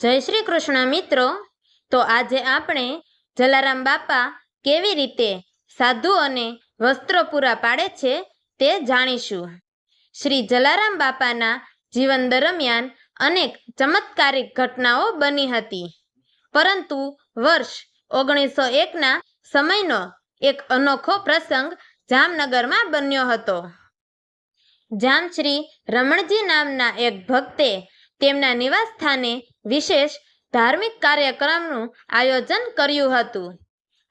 જય શ્રી કૃષ્ણ મિત્રો. તો આજે આપણે જલારામ બાપા કેવી રીતે સાધુઓને વસ્ત્રો પૂરા પાડે છે તે જાણીશું. શ્રી જલારામ બાપાના જીવન દરમિયાન અનેક ચમત્કારિક ઘટનાઓ બની હતી. પરંતુ વર્ષ ઓગણીસો એકના સમયનો એક અનોખો પ્રસંગ જામનગરમાં બન્યો હતો. જામશ્રી રમણજી નામના એક ભક્તે તેમના નિવાસ સ્થાને વિશેષ ધાર્મિક કાર્યક્રમનું આયોજન કર્યું હતું.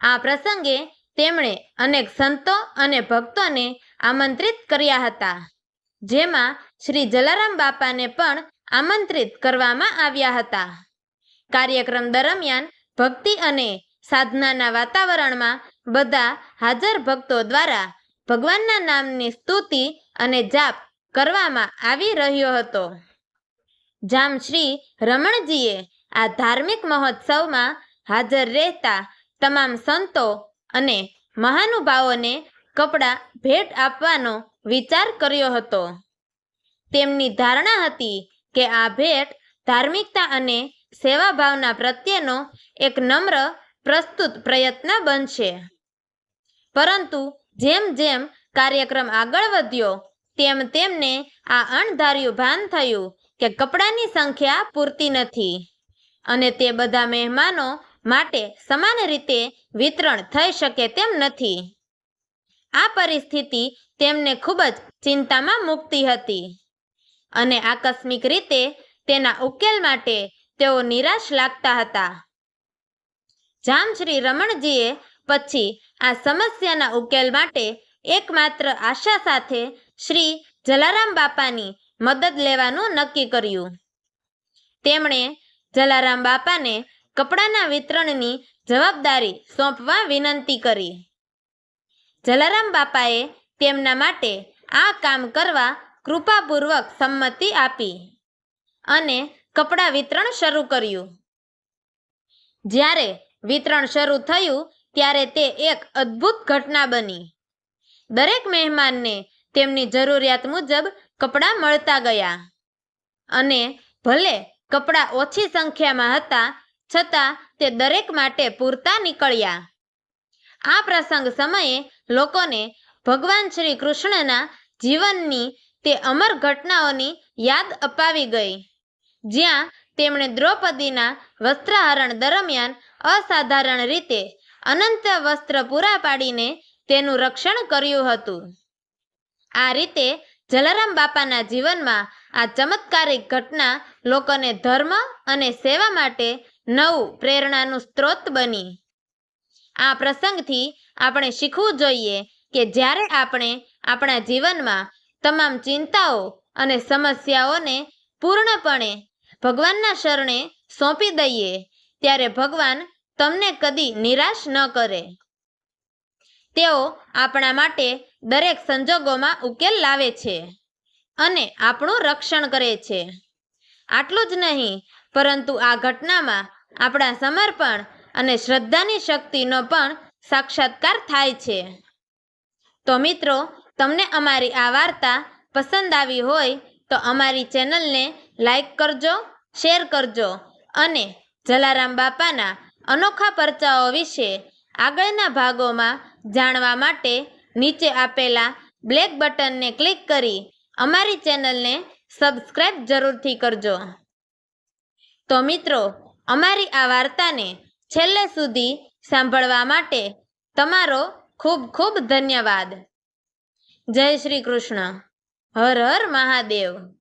આ પ્રસંગે તેમણે અનેક સંતો અને ભક્તોને આમંત્રિત કર્યા હતા. જેમાં શ્રી જલારામ બાપાને પણ આમંત્રિત કરવામાં આવ્યા હતા. કાર્યક્રમ દરમિયાન ભક્તિ અને સાધનાના વાતાવરણમાં બધા હાજર ભક્તો દ્વારા ભગવાનના નામની સ્તુતિ અને જાપ કરવામાં આવી રહ્યો હતો. જામ શ્રી રમણજીએ આ ધાર્મિક મહોત્સવમાં હાજર રહેતા તમામ સંતો અને મહાનુભાવોને કપડાં ભેટ આપવાનો વિચાર કર્યો હતો. તેમની ધારણા હતી કે આ ભેટ ધાર્મિકતા અને સેવાભાવના પ્રત્યેનો એક નમ્ર, પ્રસ્તુત પ્રયત્ન બનશે. પરંતુ જેમ જેમ કાર્યક્રમ આગળ વધ્યો, તેમ તેમને આ અણધાર્યું ભાન થયું. કે કપડાની સંખ્યા પૂરતી નથી. અને તે બધા મહેમાનો માટે સમાન રીતે વિતરણ થઈ શકે તેમ નથી. આ પરિસ્થિતિ તેમને ખૂબ જ ચિંતામાં મૂકતી હતી. અને આકસ્મિક રીતે તેના ઉકેલ માટે તેઓ નિરાશ લાગતા હતા. જામશ્રી રમણજીએ પછી આ સમસ્યાના ઉકેલ માટે એકમાત્ર આશા સાથે શ્રી જલારામ બાપાની મદદ લેવાનું નક્કી કર્યું. તેમણે જલારામ બાપાને કપડાના વિતરણની જવાબદારી સોંપવા વિનંતી કરી. જલારામ બાપાએ તેમના માટે આ કામ કરવા કૃપાપૂર્વક સંમતિ આપી અને કપડાં વિતરણ શરૂ કર્યું. જ્યારે વિતરણ શરૂ થયું ત્યારે તે એક અદ્ભુત ઘટના બની. દરેક મહેમાનને તેમની જરૂરિયાત મુજબ કપડાં મળતા ગયા. અને ભલે કપડાં ઓછી સંખ્યામાં હતા, છતાં તે દરેક માટે પૂરતા નીકળ્યા. આ પ્રસંગ સમયે લોકોને ભગવાન શ્રી કૃષ્ણના જીવનની તે અમર ઘટનાઓની યાદ અપાવી ગઈ, જ્યાં તેમણે દ્રૌપદીના વસ્ત્રહરણ દરમિયાન અસાધારણ રીતે અનંત વસ્ત્ર પૂરા પાડીને તેનું રક્ષણ કર્યું હતું. આ રીતે જલારામ બાપાના જીવનમાં આ ચમત્કારિક ઘટના લોકોને ધર્મ અને સેવા માટે નવું પ્રેરણાનું સ્ત્રોત બની. આ પ્રસંગથી આપણે શીખવું જોઈએ કે જ્યારે આપણે આપણા જીવનમાં તમામ ચિંતાઓ અને સમસ્યાઓને પૂર્ણપણે ભગવાનના શરણે સોંપી દઈએ, ત્યારે ભગવાન તમને કદી નિરાશ ન કરે. તેઓ આપણા માટે દરેક સંજોગોમાં ઉકેલ લાવે છે અને આપણું રક્ષણ કરે છે. આટલું જ નહીં, પરંતુ આ ઘટનામાં આપણા સમર્પણ અને શ્રદ્ધાની શક્તિનો પણ સાક્ષાત્કાર થાય છે. તો મિત્રો, તમને અમારી આ વાર્તા પસંદ આવી હોય તો અમારી ચેનલને લાઈક કરજો, શેર કરજો અને જલારામ બાપાના અનોખા પરચાઓ વિશે આગળના ભાગોમાં જાણવા માટે નીચે આપેલા બ્લેક બટનને ક્લિક કરી અમારી ચેનલને સબસ્ક્રાઈબ જરૂરથી કરજો. તો મિત્રો, અમારી આ વાર્તાને છેલ્લે સુધી સાંભળવા માટે તમારો ખૂબ ખૂબ ધન્યવાદ. જય શ્રી કૃષ્ણ. હર હર મહાદેવ.